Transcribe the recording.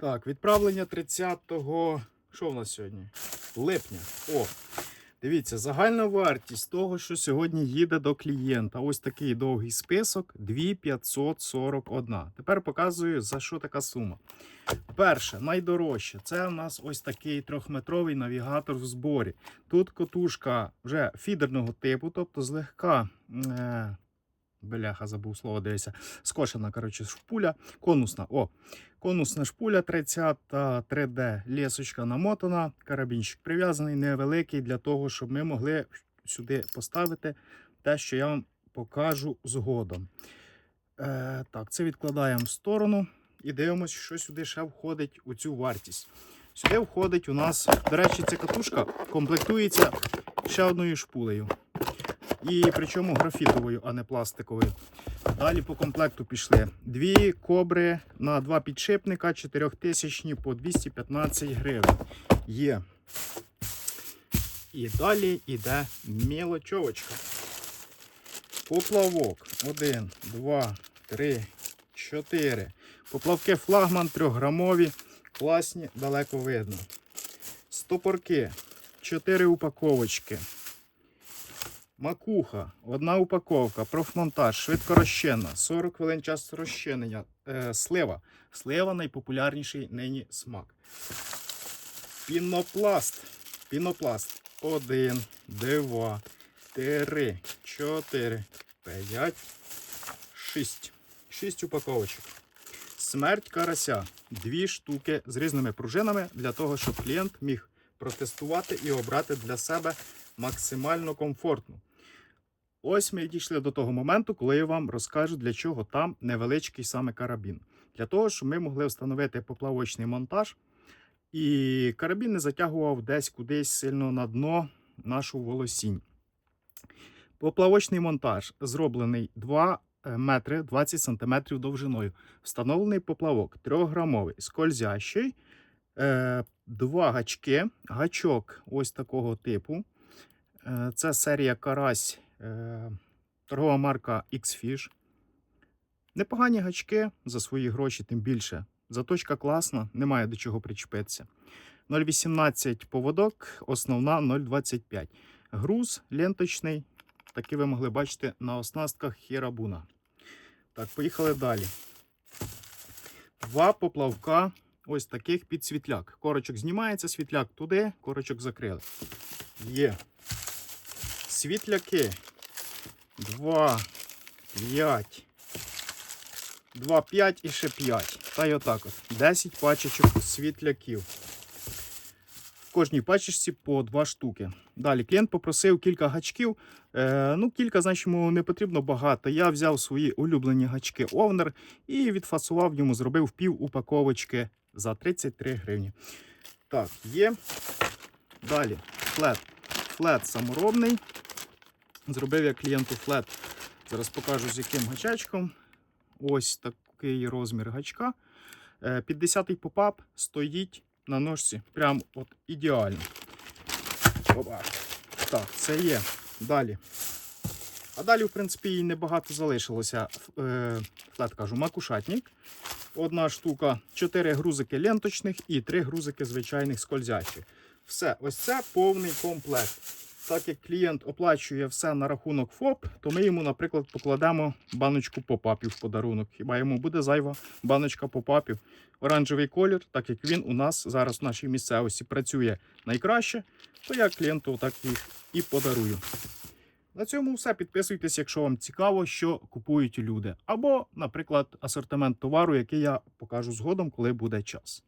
Так, відправлення 30-го. Що в нас сьогодні? Липня. О, дивіться, загальна вартість того, що сьогодні їде до клієнта. Ось такий довгий список 2541. Тепер показую, за що така сума. Перше, найдорожче, це у нас ось такий трьохметровий навігатор в зборі. Тут котушка вже фідерного типу, тобто злегка. Е- Бляха, забув слово, дивися. Скошена, коротше, шпуля, конусна. О, конусна шпуля 30 3D, лісочка намотана, карабінчик прив'язаний, невеликий для того, щоб ми могли сюди поставити те, що я вам покажу згодом. Е, так, це відкладаємо в сторону і дивимося, що сюди ще входить у цю вартість. Сюди входить у нас, до речі, ця катушка комплектується ще одною шпулею. І причому графітовою, а не пластиковою. Далі по комплекту пішли дві кобри на два підшипника 4000 по 215 гривень. Є. І далі йде мілочовочка. Поплавок. Один, два, три, чотири. Поплавки флагман трьохграмові. Класні, далеко видно. Стопорки. Чотири упаковочки. Макуха, одна упаковка, профмонтаж, швидкорозчинна, 40 хвилин час розчинення, е, слива. Слива найпопулярніший нині смак. Пінопласт. Пінопласт. Один, два, три, чотири, п'ять, шість. Шість упаковочок. Смерть карася. Дві штуки з різними пружинами для того, щоб клієнт міг протестувати і обрати для себе максимально комфортну. Ось ми дійшли до того моменту, коли я вам розкажу, для чого там невеличкий саме карабін. Для того, щоб ми могли встановити поплавочний монтаж, і карабін не затягував десь кудись сильно на дно нашу волосінь. Поплавочний монтаж зроблений 2 метри 20 сантиметрів довжиною. Встановлений поплавок 3-грамовий, скользящий, е, два гачки, гачок ось такого типу. Е, Це серія Карась, е, торгова марка X-Fish. Непогані гачки за свої гроші, тим більше. Заточка класна, немає до чого причепитися. 0,18 поводок, основна 0,25. Груз ленточний, такий ви могли бачити на оснастках Хірабуна. Так, поїхали далі. Два поплавка ось таких під світляк. Корочок знімається, світляк туди, корочок закрили. Є. Світляки. 2, 5. 2, 5 і ще 5. Та й отак от. 10 пачечок світляків. В кожній пачечці по 2 штуки. Далі клієнт попросив кілька гачків. Е, ну, кілька, значить, йому не потрібно багато. Я взяв свої улюблені гачки Овнер і відфасував йому, зробив пів упаковочки за 33 гривні. Так, є. Далі флет. Флет саморобний. Зробив я клієнту флет. Зараз покажу з яким гачечком. Ось такий розмір гачка. 50-й попап стоїть на ножці. Прям от ідеально. Опа. Так, це є. Далі. А далі, в принципі, і небагато залишилося. Е, Флет кажу, макушатник. Одна штука, 4 грузики ленточних і 3 грузики звичайних скользячих. Все, ось це повний комплект. Так як клієнт оплачує все на рахунок ФОП, то ми йому, наприклад, покладемо баночку попапів в подарунок. Хіба йому буде зайва баночка попапів? Оранжевий колір, так як він у нас зараз в нашій місцевості працює найкраще, то я клієнту так їх і подарую. На цьому все. Підписуйтесь, якщо вам цікаво, що купують люди. Або, наприклад, асортимент товару, який я покажу згодом, коли буде час.